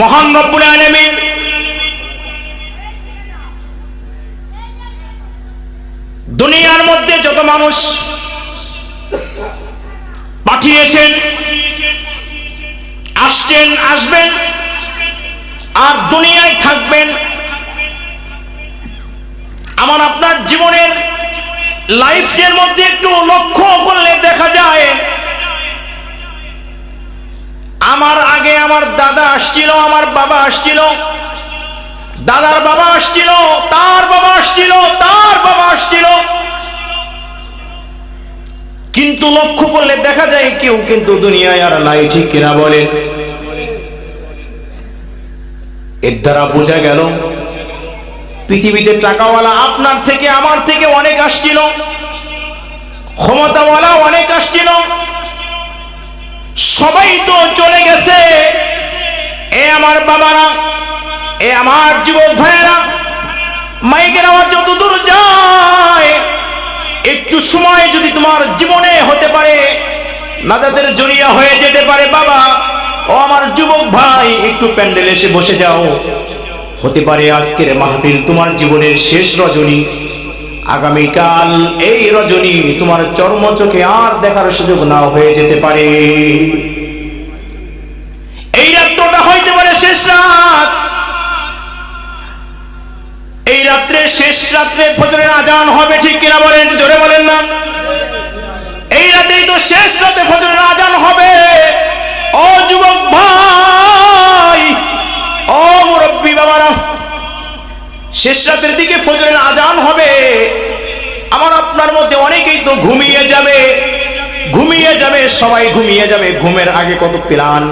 মহান রব্বুল আলামিন। দুনিয়ার মধ্যে যত মানুষ পাঠিয়েছেন, আসছেন, আসবেন, আর দুনিয়ায় থাকবেন, আমার আপনার জীবনের লাইফের মধ্যে একটু লক্ষ্য করলে দেখা যায় আমার আগে আমার দাদা আসছিল, আমার বাবা আসছিল। দাদার বাবা আসছিল, তার বাবা আসছিল, তার বাবা আসছিল। কিন্তু লক্ষ্য করলে দেখা যায় কেউ কিন্তু দুনিয়ায় আর নাই, ঠিক কিনা বলেন এর দ্বারা বোঝা গেল, পৃথিবীতে টাকাওয়ালা আপনার থেকে, আমার থেকে অনেক আসছিল। ক্ষমতাওয়ালা অনেক আসছিল। সবাই তো চলে গেছে। এ আমার বাবারা, এ আমার যুবক ভাইয়েরা, মাইকের আওয়াজ যত দূর যায়, একটু সময় যদি তোমার জীবনে হতে পারে নাজাদের জড়িয়া হয়ে যেতে পারে, বাবা। ও আমার যুবক ভাই, একটু প্যান্ডেল এসে বসে যাও। হতে পারে আজকের মাহফিল তোমার জীবনের শেষ রজনী। আগামীকাল এই রজনী তোমার চর্ম চোখে আর দেখার সুযোগ না হয়ে যেতে পারে। এই রাত্রটা হইতে পারে শেষ রাত। এই রাত্রে শেষ রাত্রে ফজরের আজান হবে, ঠিক কিনা বলেন, জোরে বলেন না? এই রাতেই তো শেষ রাতে ফজরের আজান হবে। ও যুবক ভাই, ও মুরব্বী বাবারা, শেষ রাতের দিকে ফজরের আজান হবে। আপনার মধ্যে অনেকেই তো ঘুমিয়ে যাবে। ঘুমিয়ে যাবে, সবাই ঘুমিয়ে যাবে, ঘুমের আগে কত প্ল্যান?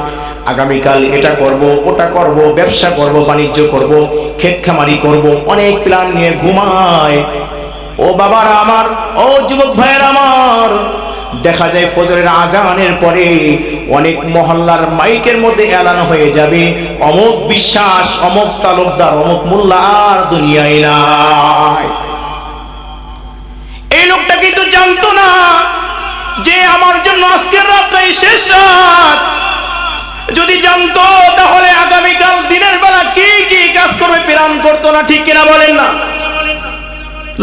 আগামীকাল এটা করব, ওটা করব, ব্যবসা করব, বাণিজ্য করব, ক্ষেত খামারি করব, অনেক প্ল্যান নিয়ে ঘুমায়। ও বাবারা আমার, ও যুবক ভাইয়ের আমার, দেখা যায় ফজরের আজানের পরে অনেক মহল্লার মাইকের মধ্যে এলান হয়ে যাবে। অমুক বিশ্বাস অমুক তালুকদার অমুক মোল্লা আর দুনিয়ায় নাই। এই লোকটা কিন্তু জানতো না যে আমার জন্য আজকের রাত্রে শেষ রাত। যদি জানতো, তাহলে আগামীকাল দিনের বেলা কি কি কাজ করবে প্ল্যান করতো না, ঠিক কিনা বলেন না?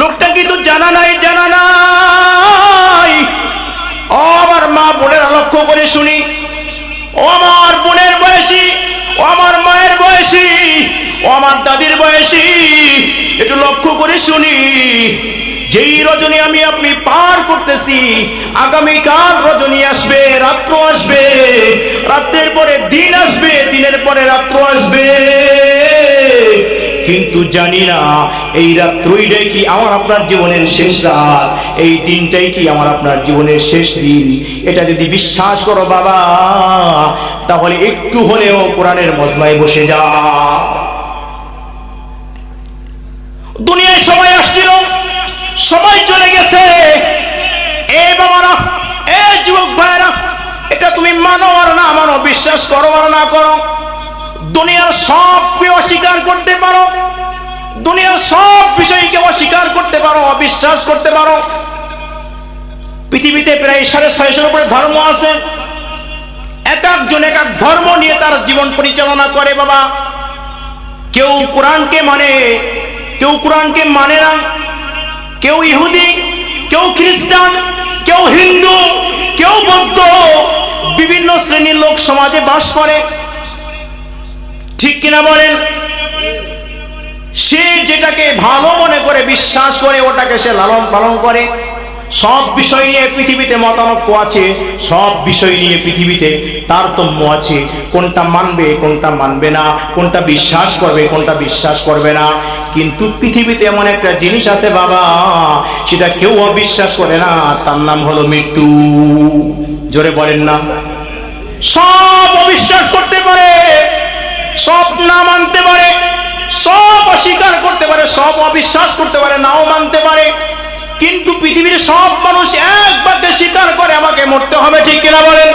লোকটা কিন্তু জানা নাই জানা নাই। ও আমার মা বোনেরা লক্ষ্য করে শুনি। ও আমার বোনের বয়সী, ও আমার মায়ের বয়সী, ও আমার দাদির বয়সী, একটু লক্ষ্য করে শুনি। যেই রজনী আমি আপনি পার করতেছি আগামীকাল রজনী আসবে, রাত্র আসবে রাত্রের পরে দিন আসবে, দিনের পরে রাত্র আসবে। কিন্তু জানি না, এই রাত্রইটাই কি আমার আপনার জীবনের শেষ রাত, এই দিনটাই কি আমার আপনার জীবনের শেষ দিন? এটা যদি বিশ্বাস করো বাবা, তাহলে একটু হলেও কোরআনের মজমায় বসে যা। সবাই চলে গেছে। এ বাবারা, এ যুবক ভাইরা এটা তুমি মানো আর না মানো, বিশ্বাস করো আর না করো। দুনিয়ার সবকে অস্বীকার করতে পারো। দুনিয়ার সব বিষয়কে অস্বীকার করতে পারো, অবিশ্বাস করতে পারো। পৃথিবীতে প্রায় সাড়ে ছয়শোর উপরে ধর্ম আছে। এক একজন, এক এক ধর্ম নিয়ে তার জীবন পরিচালনা করে বাবা। কেউ কোরআনকে মানে কেউ কোরআনকে মানে না। কেউ ইহুদি, কেউ খ্রিস্টান, কেউ হিন্দু, কেউ বৌদ্ধ, বিভিন্ন শ্রেণির লোক সমাজে বাস করে। ঠিক কিনা বলেন? সে যেটাকে ভালো মনে করে, বিশ্বাস করে, ওটাকে সে লালন পালন করে। সব বিষয় নিয়ে পৃথিবীতে মতানক্য আছে, সব বিষয় নিয়ে পৃথিবীতে তারতম্য আছে। কোনটা মানবে কোনটা মানবে না, কোনটা বিশ্বাস করবে, কোনটা বিশ্বাস করবে না। কিন্তু পৃথিবীতে এমন একটা জিনিস আছে বাবা, সেটা কেউ অবিশ্বাস করে না, তার নাম হলো মৃত্যু। জোরে বলেন না। সব অবিশ্বাস করতে পারে, সব না মানতে পারে, সব অস্বীকার করতে পারে, সব অবিশ্বাস করতে পারে, নাও মানতে পারে। কিন্তু পৃথিবীর সব মানুষ এক বাক্যে স্বীকার করে আমাকে মরতে হবে, ঠিক কিনা বলেন?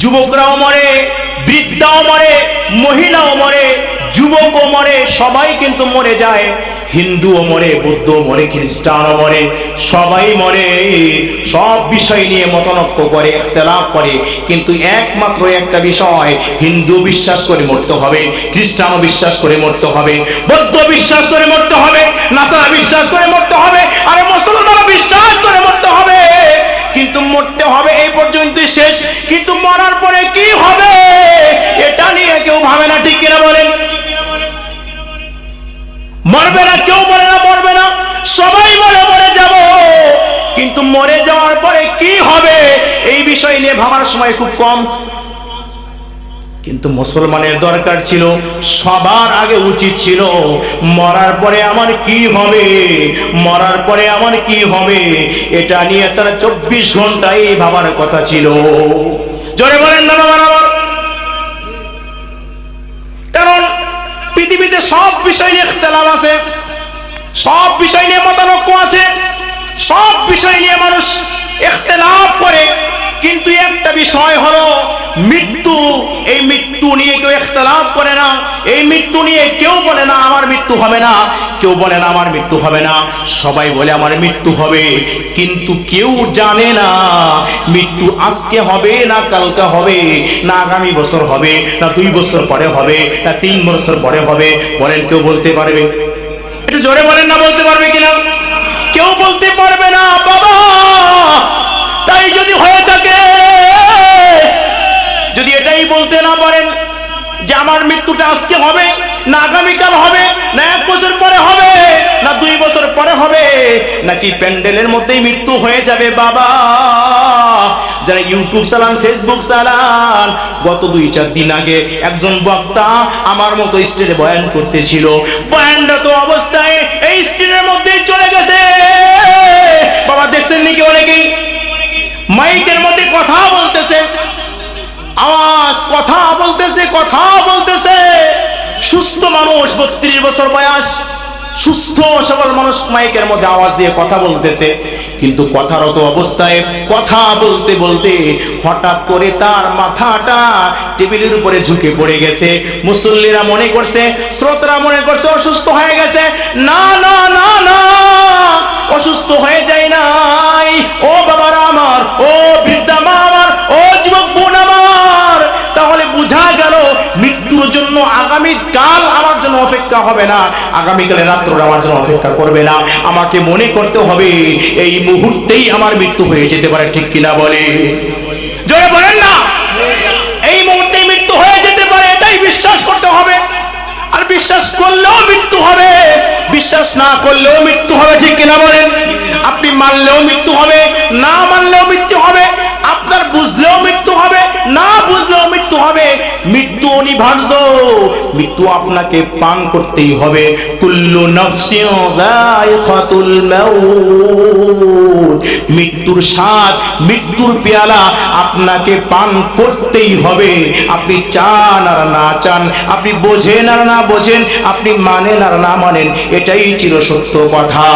যুবকরাও মরে, বৃদ্ধাও মরে, মহিলাও মরে, যুবকও মরে, সবাই কিন্তু মরে যায়। হিন্দুও মরে বৌদ্ধ মরে, খ্রিস্টানও মরে, সবাই মরে। সব বিষয় নিয়ে মতনক্য করে, ইখতলাফ করে, কিন্তু একমাত্র একটা বিষয়, হিন্দু বিশ্বাস করে মরতে হবে, খ্রিস্টানও বিশ্বাস করে মরতে হবে, বৌদ্ধ বিশ্বাস করে মরতে হবে নাতারা বিশ্বাস করে মরতে হবে আর মুসলমানও বিশ্বাস করে মরতে হবে কিন্তু মরতে হবে এই পর্যন্তই শেষ। কিন্তু মরার পরে কি হবে? এটা নিয়ে কেউ ভাবে না, ঠিক কিনা বলেন? মরবে না, কেউ বলে না মরবে না। সবাই বলে মরে যাব। কিন্তু মরে যাওয়ার পরে কি হবে? এই বিষয় নিয়ে ভাবার সময় খুব কম। কিন্তু মুসলমানের দরকার ছিল, সবার আগে উচিত ছিল, মরার পরে আমার কি হবে, মরার পরে আমার কি হবে, এটা নিয়ে তারা চব্বিশ ঘন্টাই ভাবার কথা ছিল। জোরে বলেন না বাবা আমার। কারণ পৃথিবীতে সব বিষয় নিয়ে ইখতিলাফ আছে, সব বিষয় নিয়ে মতানক্য আছে, সব বিষয় নিয়ে মানুষ ইখতিলাফ করে, কিন্তু একটা বিষয় হলো মৃত্যু, এই মৃত্যু নিয়ে কেউ ইখতিলাফ করে না, এই মৃত্যু নিয়ে কেউ বলে না আমার মৃত্যু হবে না, কেউ বলে না আমার মৃত্যু হবে না। সবাই বলে আমার মৃত্যু হবে, কিন্তু কেউ জানে না মৃত্যু আজকে হবে না কালকে হবে, না আগামী বছর হবে, না দুই বছর পরে হবে, না তিন বছর পরে হবে। বলেন কেউ বলতে পারবে? একটু জোরে বলেন না, বলতে পারবে কিনা? মৃত্যুটা আজকে হবে, না আগামীকাল হবে, না এক বছর পরে হবে, না দুই বছর পরে হবে, নাকি প্যান্ডেলের মধ্যেই মৃত্যু হয়ে যাবে বাবা। যারা ইউটিউব চালান, ফেসবুক চালান, গত দুই চার দিন আগে একজন বক্তা আমার মতো স্টেজে বয়ান করতেছিল। বয়ানটা তো অবস্থায় এই স্টেজের মধ্যেই চলে গেছে। বাবা, দেখছেন নাকি অনেকেই? মাইকের মধ্যে কথা বলতেছে। আওয়াজ, কথা বলতেছে কথা বলতেছে। সুস্থ মানুষ, বত্রিশ বছর বয়স, সুস্থ সবল মানুষ মাইকের মধ্যে আওয়াজ দিয়ে কথা বলতেছে। কিন্তু কথারত অবস্থায় কথা বলতে বলতে হঠাৎ করে তার মাথাটা টেবিলের উপরে ঝুঁকে পড়ে গেছে। মুসল্লিরা মনে করছে, শ্রোতরা মনে করছে, অসুস্থ হয়ে গেছে। না না না না। অসুস্থ হয়ে যায় নাই। ও বাবারা আমার, ও বৃদ্ধা মা আমার, ও যুবক বোন আমার। তাহলে বোঝা গেল মৃত্যুর জন্য আগামী কাল আমার জন্য অপেক্ষা হবে না। আগামীকালে রাত্র আমার জন্য অপেক্ষা করবে না। আমাকে মনে করতে হবে এই মুহূর্তেই আমার মৃত্যু হয়ে যেতে পারে, ঠিক কিনা বলে? জোরে বলেন না। এই মুহূর্তেই মৃত্যু হয়ে যেতে পারে, এটাই বিশ্বাস করতে হবে। আর বিশ্বাস করলেও মৃত্যু হবে। বিশ্বাস না করলেও মৃত্যু হবে, ঠিক কিনা বলেন? আপনি মানলেও মৃত্যু হবে, না মানলেও মৃত্যু হবে, আপনার বুঝলেও মৃত্যু হবে, না বুঝলেও মৃত্যু হবে অনিবার্য মৃত্যু আপনাকে পান করতেই হবে। মৃত্যুর স্বাদ, মৃত্যুর পেয়ালা আপনাকে পান করতেই হবে। আপনি চান আর না চান, আপনি বোঝেন আর না বোঝেন, আপনি মানেন আর না মানেন, এটাই চিরসত্য কথা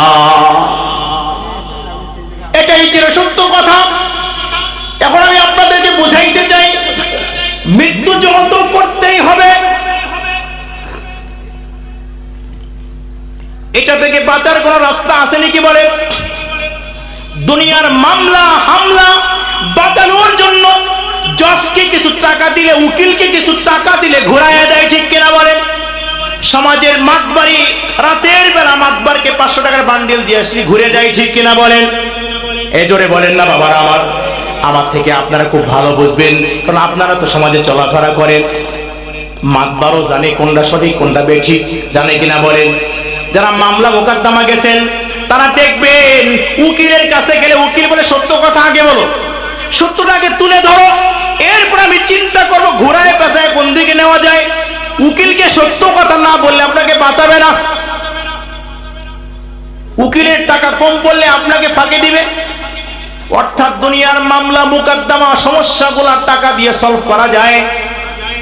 বাঁচার কোন রাস্তা আছে নাকি বলে? দুনিয়ার মামলা, হামলা বাঁচানোর জন্য জজকে কিছু টাকা দিলে, উকিলকে কিছু টাকা দিলে ঘোরাইয়া দেয় ঠিক কিনা বলেন সমাজের মাতবাড়ি, রাতের বেলা মাতবারকে পাঁচশো টাকার বান্ডিল দিয়ে আসলে, ঘুরে যায় ঠিক কিনা বলেন? এ জোরে বলেন না বাবারা আমার। আমার থেকে আপনারা খুব ভালো বুঝবেন, কারণ আপনারা তো সমাজে চলাফেরা করেন। মাতবারও জানে কোনটা সঠিক, কোনটা বেঠিক, জানে কিনা বলেন? যারা মামলা মোকদ্দমা গেছেন, তারা দেখবেন উকিলের কাছে গেলে উকিল বলে, সত্য কথা আগে বলো। সত্যটাকে তুলে ধরো। এরপর আমি চিন্তা করব ঘোরায় পেশায় কোন দিকে নেওয়া যায়। উকিলকে সত্য কথা না বললে আপনাকে বাঁচাবে না। উকিলের টাকা কম পড়লে আপনাকে ফাঁকে দিবে। অর্থাৎ দুনিয়ার মামলা মুকদ্দমা সমস্যাগুলা টাকা দিয়ে সলভ করা যায়।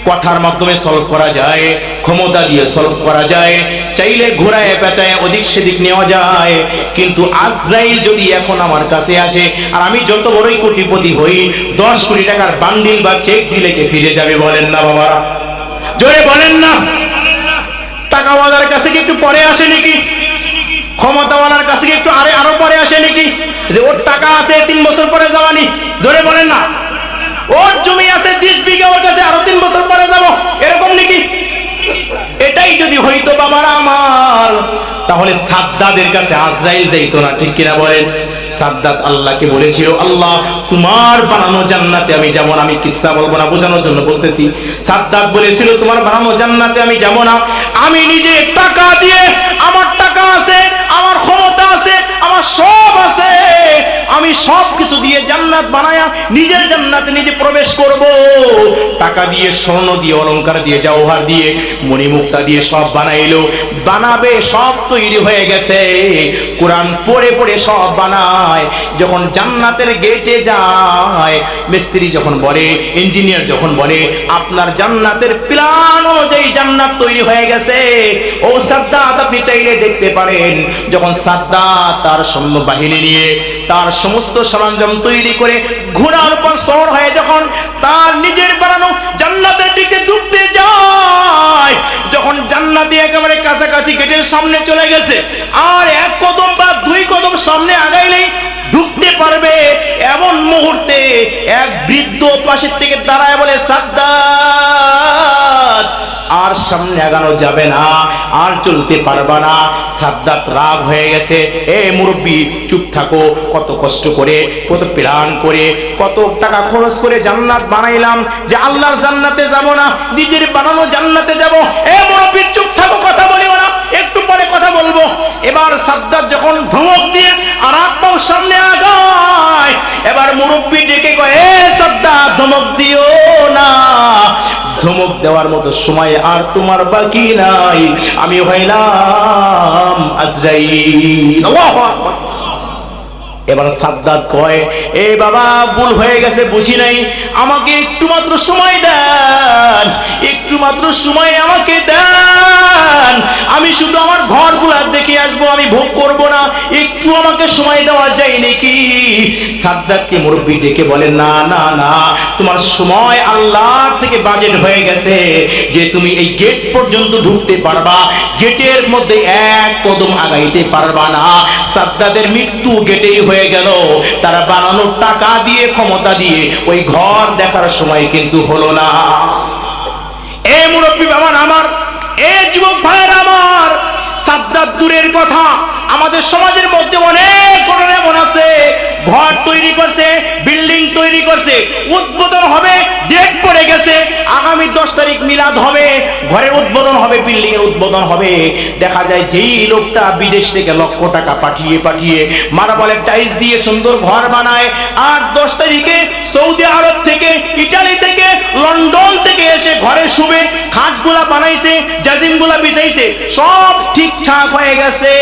কথার মাধ্যমে সলভ করা যায়, ক্ষমতা দিয়ে সলভ করা যায়, চাইলে ঘোরায় পেঁচায়, ওদিক সেদিক নেওয়া যায়। কিন্তু আজরাইল যদি এখন আমার কাছে আসে, আর আমি যত বড়ই কোটিপতি হই, দশ কোটি টাকার বান্ডিল বা চেক দিলে কে ফিরে যাবে বলেন না বাবা জোরে বলেন না। টাকাওয়ালার কাছে কি একটু পরে আসে নাকি? ক্ষমতাওয়ালার কাছে কি একটু আরে আরও পরে আসে নাকি? যে ওর টাকা আছে, তিন বছর পরে যাওয়ানি জোরে বলেন না। ওর জমি আছে তিরিশ বিঘা, ওর কাছে আরও তিন বছর পরে যাব। এরকম নাকি? এটাই যদি হইতো বাবার আমার, তাহলে সাদ্দাদের কাছে আজরাইল যাইতো না, ঠিক কিনা বলেন? সাদ্দাত আল্লাহকে বলেছিল, আল্লাহ, তোমার বানানো জান্নাতে আমি যাব না। আমি কিচ্ছা বলব না, বোঝানোর জন্য বলতেছি। সাদ্দাত বলেছিল, তোমার বানানো জান্নাতে আমি যাব না। আমি নিজে টাকা দিয়ে, আমার টাকা আছে আমার সব আছে। আমি সব কিছু দিয়ে জান্নাত বানায়া নিজের জান্নাতে নিজে প্রবেশ করব। টাকা দিয়ে, স্বর্ণ দিয়ে, অলংকার দিয়ে, জওহার দিয়ে, মণিমুক্তা দিয়ে সব বানাইলো। বানাবে, সব তৈরি হয়ে গেছে। কোরআন পড়ে পড়ে সব বানায়। যখন জান্নাতের গেটে যায়, মিস্ত্রি যখন বলে ইঞ্জিনিয়ার যখন বলে, আপনার জান্নাতের প্ল্যান অনুযায়ী জান্নাত তৈরি হয়ে গেছে। ও সাদ্দাত আপনি চাইলে দেখতে পারেন, যখন সাদ্দাত তার সৈন্য বাহিনী নিয়ে তার সমস্ত সরঞ্জাম তৈরি করে ঘোড়ার উপর সর হয়ে যখন তার নিজের বানানো জান্নাতের দিকে ঢুকতে যায়, যখন জান্নাতি একেবারে কাছাকাছি গেটের সামনে চলে গেছে। আর এক কদম বা দুই কদম সামনে আগাইলেই ঢুকতে পারবে এমন মুহূর্তে এক বৃদ্ধ পাশের থেকে দাঁড়ায় বলে সাদ্দাত আর সামনে আগানো যাবে না, আর চলতে পারবা না। সাদ্দাত রাগ হয়ে গেছে, এ মুরব্বী, চুপ থাকো, কত কষ্ট করে, কত প্রাণ করে, কত টাকা খরচ করে জান্নাত বানাইলাম যে আল্লাহর জান্নাতে যাব না, নিজের বানানো জান্নাতে যাব। এ মুরব্বী, চুপ থাকো, কথা বলিও না, একটু পরে কথা বলব। এবার সাদ্দাত যখন ধমক দিয়ে আর পাও সামনে আগায়, এবার মুরব্বী ডেকে কয়, এ সাদ্দাত, ধমক দিও না। ধমক দেওয়ার মতো সময় আর তোমার বাকি নাই। আমি হইলাম আকবার। এবার সাদ্দাত কয়, এ বাবা, ভুল হয়ে গেছে, বুঝি নাই। আমাকে একটু মাত্র সময় দেন, একটু মাত্র সময় আমাকে দেন। আমি শুধু আমার ঘরগুলা দেখে আসব, আমি ভোগ করব না, একটু আমাকে সময় দেওয়া যায় নাকি? সাদ্দাতকে মুরব্বী ডেকে বলে, না না না, তোমার সময় আল্লাহর থেকে বাজেট হয়ে গেছে, যে তুমি এই গেট পর্যন্ত ঢুকতে পারবা। গেটের মধ্যে এক কদম আগাইতে পারবা না। সাদ্দাদের মৃত্যু গেটেই হয়ে গেল। তারা বানানোর টাকা দিয়ে, ক্ষমতা দিয়ে ওই ঘর দেখার সময় কিন্তু হলো না। এ মুরব্বী বাবার আমার, এ যুবক ভাইয়ের আমার সাদ্দাত দূরের কথা। আমাদের সমাজের মধ্যে অনেক ঘটনা এমন আছে। ঘর তৈরি করছে, বিল্ডিং তৈরি করছে, উদ্বোধন হবে, ডেট পড়ে গেছে। আগামী দশ তারিখ মিলাদ হবে, ঘরের উদ্বোধন হবে বিল্ডিং এর উদ্বোধন হবে। দেখা যায় যেই লোকটা বিদেশ থেকে লক্ষ টাকা পাঠিয়ে পাঠিয়ে মার্বেলের টাইলস দিয়ে সুন্দর ঘর বানায়, আর দশ তারিখে সৌদি আরব থেকে, ইটালি থেকে, লন্ডন থেকে এসে ঘরে শুবে খাটগুলা বানাইছে, জাজিমগুলা বিছাইছে সব ঠিকঠাক হয়ে গেছে।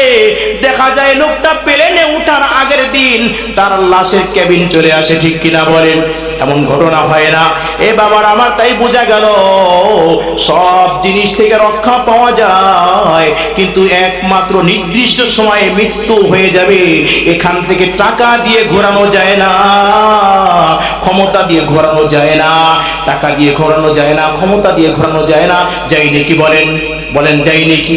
দেখা যায় লোকটা প্লেনে উঠার আগের দিন তার লাশের কেবিন চলে আসে, ঠিক কিনা বলেন? এমন ঘটনা হয় না। এ বাবার আমার তাই বোঝা গেল, সব জিনিস থেকে রক্ষা পাওয়া যায়, কিন্তু একমাত্র নির্দিষ্ট সময়ে মৃত্যু হয়ে যাবে। এখান থেকে টাকা দিয়ে ঘোরানো যায় না, ক্ষমতা দিয়ে ঘোরানো যায় না, টাকা দিয়ে ঘোরানো যায় না, ক্ষমতা দিয়ে ঘোরানো যায় না। যাই নাকি বলেন বলেন যাই নাকি।